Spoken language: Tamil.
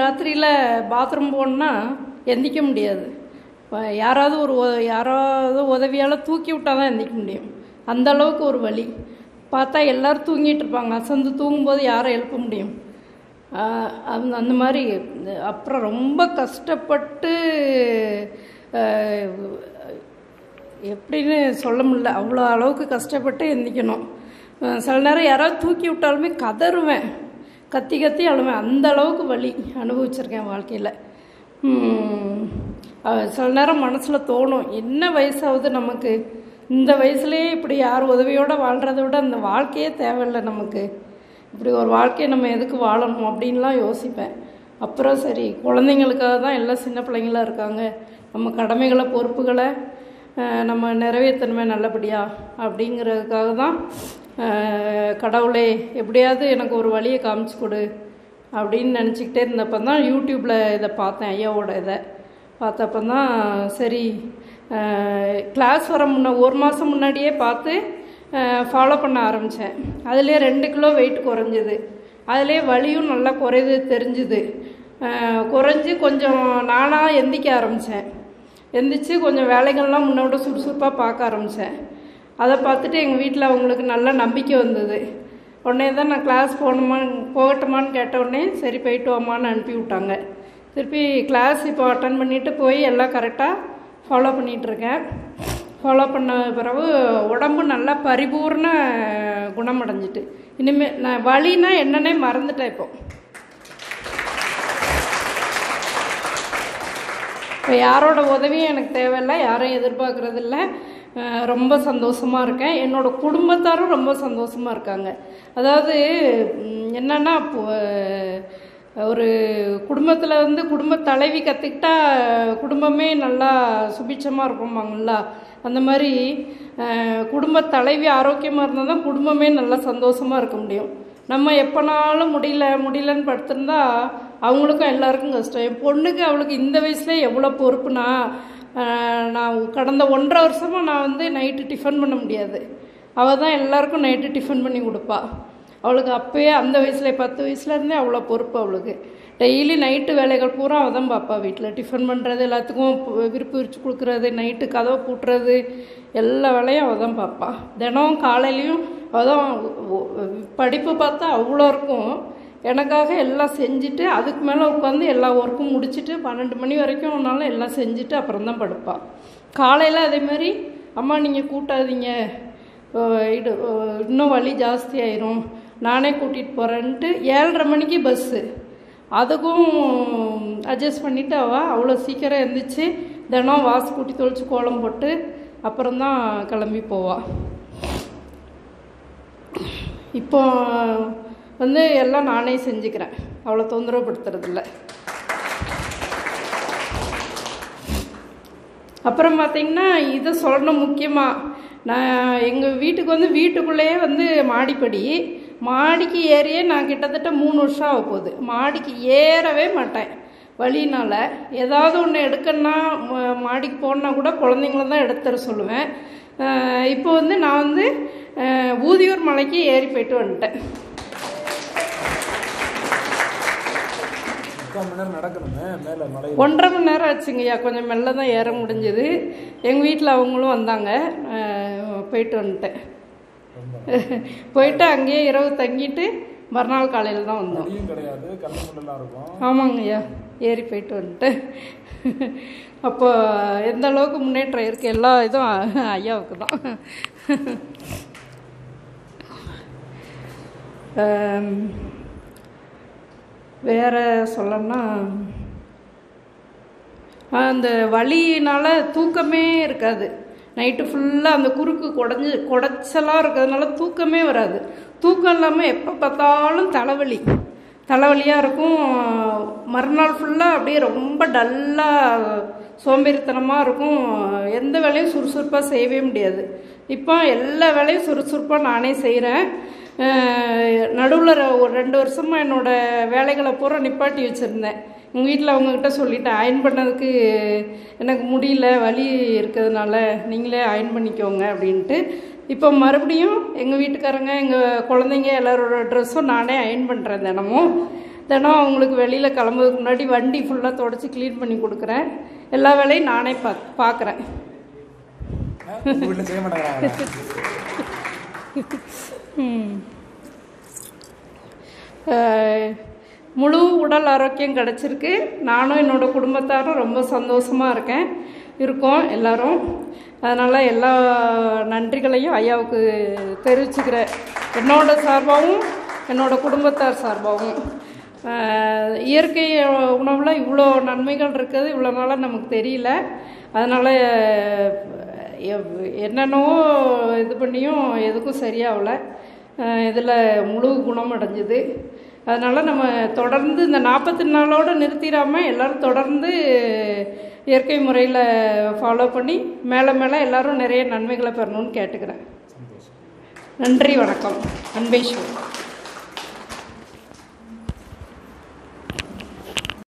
ராத்திரியில் பாத்ரூம் போகணுன்னா எந்திக்க முடியாது. யாராவது ஒரு யாராவது உதவியால் தூக்கி விட்டால் தான் எந்திக்க முடியும். அந்த அளவுக்கு ஒரு வழி பார்த்தா எல்லோரும் தூங்கிட்டு இருப்பாங்க. அசந்து தூங்கும்போது யாரை எழுப்ப முடியும். அந்த அந்த மாதிரி அப்புறம் ரொம்ப கஷ்டப்பட்டு எப்படின்னு சொல்ல முடியல. அவ்வளோ அளவுக்கு கஷ்டப்பட்டு எந்திக்கணும். சில நேரம் யாராவது தூக்கி விட்டாலுமே கதறுவேன். கத்தி கத்தி அழுவேன். அந்த அளவுக்கு வலி அனுபவிச்சிருக்கேன் வாழ்க்கையில். சில நேரம் மனசில் தோணும் என்ன வயசாகுது நமக்கு? இந்த வயசுலேயே இப்படி யார் உதவியோடு வாழ்கிறத விட அந்த வாழ்க்கையே தேவையில்லை நமக்கு. இப்படி ஒரு வாழ்க்கையை நம்ம எதுக்கு வாழணும் அப்படின்லாம் யோசிப்பேன். அப்புறம் சரி குழந்தைங்களுக்காக தான் எல்லாம் சின்ன பிள்ளைங்களாக இருக்காங்க. நம்ம கடமைகளை பொறுப்புகளை நம்ம நிறைவேற்றணுமே நல்லபடியா அப்படிங்கிறதுக்காக தான் கடவுளே எப்படியாவது எனக்கு ஒரு வழியை காமிச்சு கொடு அப்படின்னு நினச்சிக்கிட்டே இருந்தப்போ தான் யூடியூப்பில் இதை பார்த்தேன் ஐயாவோட இதை. பார்த்தப்ப தான் சரி கிளாஸ் வர முன்ன ஒரு மாதம் முன்னாடியே பார்த்து ஃபாலோ பண்ண ஆரம்பித்தேன் அதுலேயே ரெண்டு கிலோ வெயிட் குறைஞ்சிது. அதுலேயே வலியும் நல்லா குறையுது தெரிஞ்சுது. குறைஞ்சி கொஞ்சம் நானாக எந்திக்க ஆரம்பித்தேன் எந்திரிச்சு கொஞ்சம் வேலைகள்லாம் முன்னோட சுறுசுறுப்பாக பார்க்க ஆரம்பித்தேன் அதை பார்த்துட்டு எங்கள் வீட்டில் அவங்களுக்கு நல்ல நம்பிக்கை வந்தது. உடனே தான் நான் கிளாஸ் போகணுமா போகட்டுமான்னு கேட்ட உடனே சரி போயிட்டு வாமான்னு அனுப்பி விட்டாங்க. திருப்பி கிளாஸ் இப்போ அட்டன் பண்ணிட்டு போய் எல்லாம் கரெக்டாக ஃபாலோ பண்ணிகிட்ருக்கேன் ஃபாலோ பண்ண பிறகு உடம்பு நல்லா பரிபூர்ண குணமடைஞ்சிட்டு. இனிமேல் நான் வழினா என்னன்னே மறந்துட்டேன் இப்போ. இப்போ யாரோட உதவியும் எனக்கு தேவையில்லை யாரையும் எதிர்பார்க்கறது இல்லை ரொம்ப சந்தோஷமாக இருக்கேன். என்னோடய குடும்பத்தாரும் ரொம்ப சந்தோஷமாக இருக்காங்க. அதாவது என்னென்னா இப்போ, ஒரு குடும்பத்தில் வந்து குடும்ப தலைவி கற்றுக்கிட்டா குடும்பமே நல்லா சுபிட்சமாக இருப்போம்பாங்களா அந்த மாதிரி குடும்ப தலைவி ஆரோக்கியமாக இருந்தால் தான் குடும்பமே நல்லா சந்தோஷமாக இருக்க முடியும். நம்ம எப்போனாலும் முடியல முடியலன்னு படுத்திருந்தால் அவங்களுக்கும் எல்லாருக்கும் கஷ்டம். என் பொண்ணுக்கு அவளுக்கு இந்த வயசுல எவ்வளோ பொறுப்புனா நான் கடந்த ஒன்றரை வருஷமாக நான் வந்து நைட்டு டிஃபன் பண்ண முடியாது. அவள் தான் எல்லாருக்கும் நைட்டு டிஃபன் பண்ணி கொடுப்பா. அவளுக்கு அப்போயே அந்த வயசில் பத்து வயசுலேருந்தே அவ்வளோ பொறுப்பு அவளுக்கு. டெய்லி நைட்டு வேலைகள் பூரா அவள் தான் பார்ப்பா வீட்டில் டிஃபன் பண்ணுறது எல்லாத்துக்கும் விருப்பு விரிச்சு கொடுக்குறது நைட்டு கதவை பூட்டுறது எல்லா வேலையும் அவள் தான் பார்ப்பா தினம் காலையிலையும் அவள் தான் படிப்பு பார்த்தா அவ்வளோ இருக்கும். எனக்காக எல்லாம் செஞ்சுட்டு அதுக்கு மேலே உட்காந்து எல்லா ஒர்க்கும் முடிச்சுட்டு பன்னெண்டு மணி வரைக்கும் ஒன்றாலும் எல்லாம் செஞ்சுட்டு அப்புறம் தான் படுப்பாள் காலையில் அதே மாதிரி அம்மா நீங்கள் கூட்டாதீங்க. இடு இது இன்னும் வலி ஜாஸ்தி ஆயிரும். நானே கூட்டிகிட்டு போகிறேன்ட்டு ஏழரை மணிக்கு பஸ்ஸு அதுக்கும் அட்ஜஸ்ட் பண்ணிவிட்டு அவள் அவ்வளோ சீக்கிரம் எழுந்திரிச்சு தினம் வாசு கூட்டி தொளிச்சு கோலம் போட்டு அப்புறம்தான் கிளம்பி போவாள் இப்போ வந்து எல்லாம் நானே செஞ்சுக்கிறேன். அவ்வளோ தொந்தரவுப்படுத்துறதில்ல அப்புறம் பார்த்தீங்கன்னா இதை சொல்லணும் முக்கியமாக நான் எங்கள் வீட்டுக்கு வந்து வீட்டுக்குள்ளேயே வந்து மாடிப்படி. மாடிக்கு ஏறியே நான் கிட்டத்தட்ட மூணு வருஷம் ஆக போகுது. மாடிக்கு ஏறவே மாட்டேன். வழியினால் ஏதாவது ஒன்று எடுக்கணுன்னா மாடிக்கு போனால் கூட குழந்தைங்கள தான் எடுத்துற சொல்லுவேன். இப்போ வந்து நான் வந்து ஊதியூர் மலைக்கு ஏறி போயிட்டு வந்துட்டேன். முக்கால் மணி நேரம் நடக்கணுமே மேலே மலை ஒன்றரை மணி நேரம் ஆச்சுங்கய்யா கொஞ்சம் மெல்ல தான் ஏற முடிஞ்சது. எங்கள் வீட்டில் அவங்களும் வந்தாங்க. போயிட்டு வந்துட்டேன். போயிட்டு அங்கேயே இரவு தங்கிட்டு மறுநாள் காலையில் தான் வந்தோம். கிடையாது இருக்கும். ஆமாங்கய்யா ஏறி போயிட்டு வந்துட்டேன். அப்போ எந்த அளவுக்கு முன்னேற்றம் இருக்குது எல்லா இதுவும் ஐயாவுக்கு தான். ஆம், வேற சொல்லணும்னா அந்த வலியினால் தூக்கமே இருக்காது. நைட்டு ஃபுல்லாக அந்த குறுக்கு குடஞ்சி குடைச்சலாக இருக்கிறதுனால தூக்கமே வராது. தூக்கம் இல்லாமல் எப்போ பார்த்தாலும் தலைவலி. தலைவலியாக இருக்கும். மறுநாள் ஃபுல்லாக அப்படியே ரொம்ப டல்லாக சோம்பேறித்தனமாக இருக்கும். எந்த வேலையும் சுறுசுறுப்பாக செய்யவே முடியாது. இப்போ எல்லா வேலையும் சுறுசுறுப்பாக நானே செய்கிறேன் நடுவில் ஒரு ரெண்டு வருஷமாக என்னோடய வேலைகளை பூரா நிப்பாட்டி வச்சுருந்தேன். எங்கள் வீட்டில் அவங்கக்கிட்ட சொல்லிட்டேன் அயன் பண்ணதுக்கு எனக்கு முடியல வலி இருக்கிறதுனால நீங்களே அயன் பண்ணிக்கோங்க அப்படின்ட்டு. இப்போ மறுபடியும் எங்கள் வீட்டுக்காரங்க எங்கள் குழந்தைங்க எல்லாரோட ட்ரெஸ்ஸும் நானே அயன் பண்ணுறேன் தினமும். தினம் அவங்களுக்கு வெளியில் கிளம்புறதுக்கு முன்னாடி வண்டி ஃபுல்லாக தொடச்சி க்ளீன் பண்ணி கொடுக்குறேன். எல்லா வேலையும் நானே பா பார்க்குறேன் முழு உடல் ஆரோக்கியம் கிடச்சிருக்கு. நானும் என்னோடய குடும்பத்தாரும் ரொம்ப சந்தோஷமாக இருக்கேன். இருக்கோம் எல்லாரும். அதனால் எல்லா நன்றிகளையும் ஐயாவுக்கு தெரிவிச்சுக்கிறேன். என்னோட சார்பாகவும் என்னோடய குடும்பத்தார் சார்பாகவும். இயற்கை உணவில் இவ்வளோ நன்மைகள் இருக்குது. இவ்வளோ நாளாக நமக்கு தெரியல. அதனால் என்னென்னவோ இது பண்ணியும் எதுக்கும் சரியாகல. இதில் முழு குணம் அடைஞ்சுது அதனால் நம்ம தொடர்ந்து இந்த நாற்பத்தி நாளோடு நிறுத்திடாமல் எல்லோரும் தொடர்ந்து இயற்கை முறையில் ஃபாலோ பண்ணி மேலே மேலே எல்லாரும் நிறைய நன்மைகளை பெறணும்னு கேட்டுக்கிறேன். நன்றி வணக்கம். அன்பேஸ்வர்